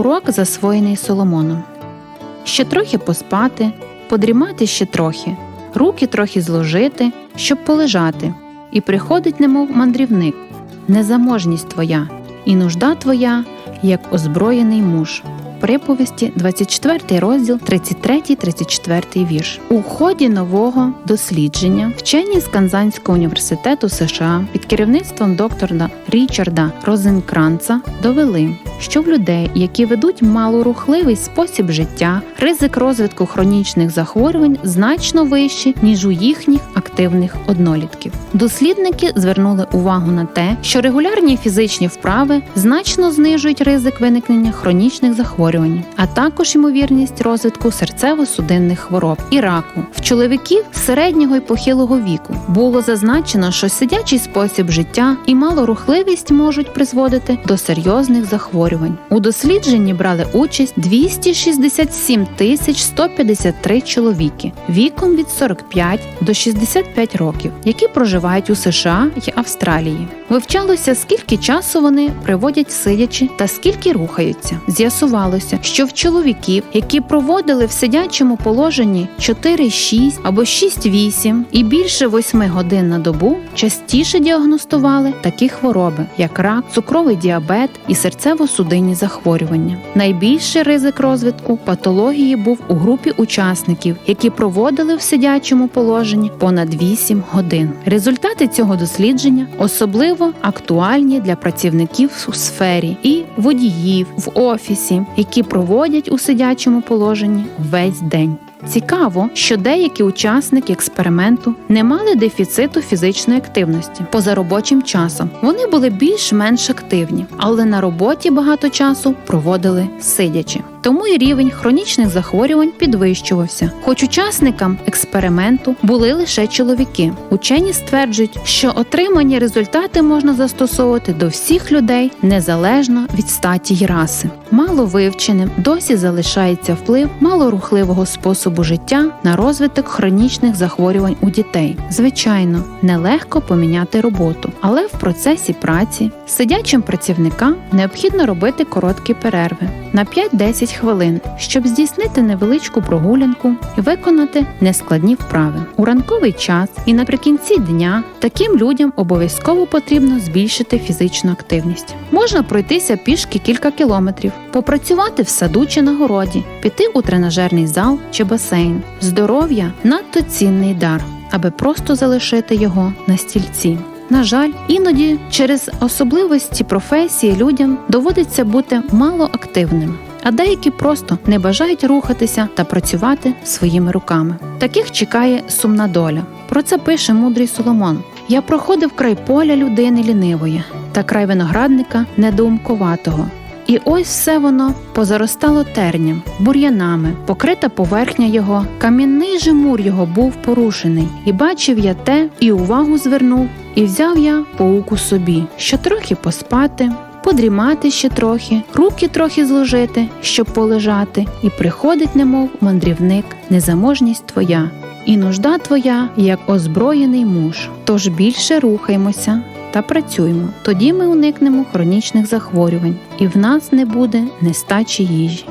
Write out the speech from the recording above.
Урок засвоєний Соломоном. Ще трохи поспати, подрімати ще трохи, руки трохи зложити, щоб полежати, і приходить, немов мандрівник, незаможність твоя, і нужда твоя, як озброєний муж. Приповісті, 24 розділ, 33-34 вірш. У ході нового дослідження вчені з Канзанського університету США під керівництвом доктора Річарда Розенкранца довели, що в людей, які ведуть малорухливий спосіб життя, ризик розвитку хронічних захворювань значно вищий, ніж у їхніх активних однолітків. Дослідники звернули увагу на те, що регулярні фізичні вправи значно знижують ризик виникнення хронічних захворювань, а також ймовірність розвитку серцево-судинних хвороб і раку. В чоловіків середнього і похилого віку було зазначено, що сидячий спосіб життя і малорухливість можуть призводити до серйозних захворювань. У дослідженні брали участь 267 тисяч 153 чоловіки віком від 45 до 65 років, які проживають у США й Австралії. Вивчалося, скільки часу вони приводять сидячи та скільки рухаються. З'ясувалося, що в чоловіків, які проводили в сидячому положенні 4-6 або 6-8 і більше 8 годин на добу, частіше діагностували такі хвороби, як рак, цукровий діабет і серцево-судинні захворювання. Найбільший ризик розвитку патології був у групі учасників, які проводили в сидячому положенні понад 8 годин. Результати цього дослідження особливо актуальні для працівників у сфері і водіїв в офісі, які проводять у сидячому положенні весь день. Цікаво, що деякі учасники експерименту не мали дефіциту фізичної активності поза робочим часом. Вони були більш-менш активні, але на роботі багато часу проводили сидячи. Тому і рівень хронічних захворювань підвищувався. Хоч учасникам експерименту були лише чоловіки. Учені стверджують, що отримані результати можна застосовувати до всіх людей незалежно від статі й раси. Мало вивченим досі залишається вплив малорухливого способу життя на розвиток хронічних захворювань у дітей. Звичайно, нелегко поміняти роботу, але в процесі праці сидячим працівникам необхідно робити короткі перерви на 5-10 хвилин, щоб здійснити невеличку прогулянку і виконати нескладні вправи. У ранковий час і наприкінці дня таким людям обов'язково потрібно збільшити фізичну активність. Можна пройтися пішки кілька кілометрів, попрацювати в саду чи на городі, піти у тренажерний зал чи басейн. Здоров'я надто цінний дар, аби просто залишити його на стільці. На жаль, іноді через особливості професії людям доводиться бути малоактивним, а деякі просто не бажають рухатися та працювати своїми руками. Таких чекає сумна доля. Про це пише мудрий Соломон. Я проходив край поля людини лінивої та край виноградника недоумковатого. І ось все воно позаростало терням, бур'янами, покрита поверхня його, камінний же мур його був порушений, і бачив я те, і увагу звернув, і взяв я пауку собі, що трохи поспати, подрімати ще трохи, руки трохи зложити, щоб полежати, і приходить, немов мандрівник, незаможність твоя, і нужда твоя, як озброєний муж. Тож більше рухаймося та працюємо. Тоді ми уникнемо хронічних захворювань, і в нас не буде нестачі їжі.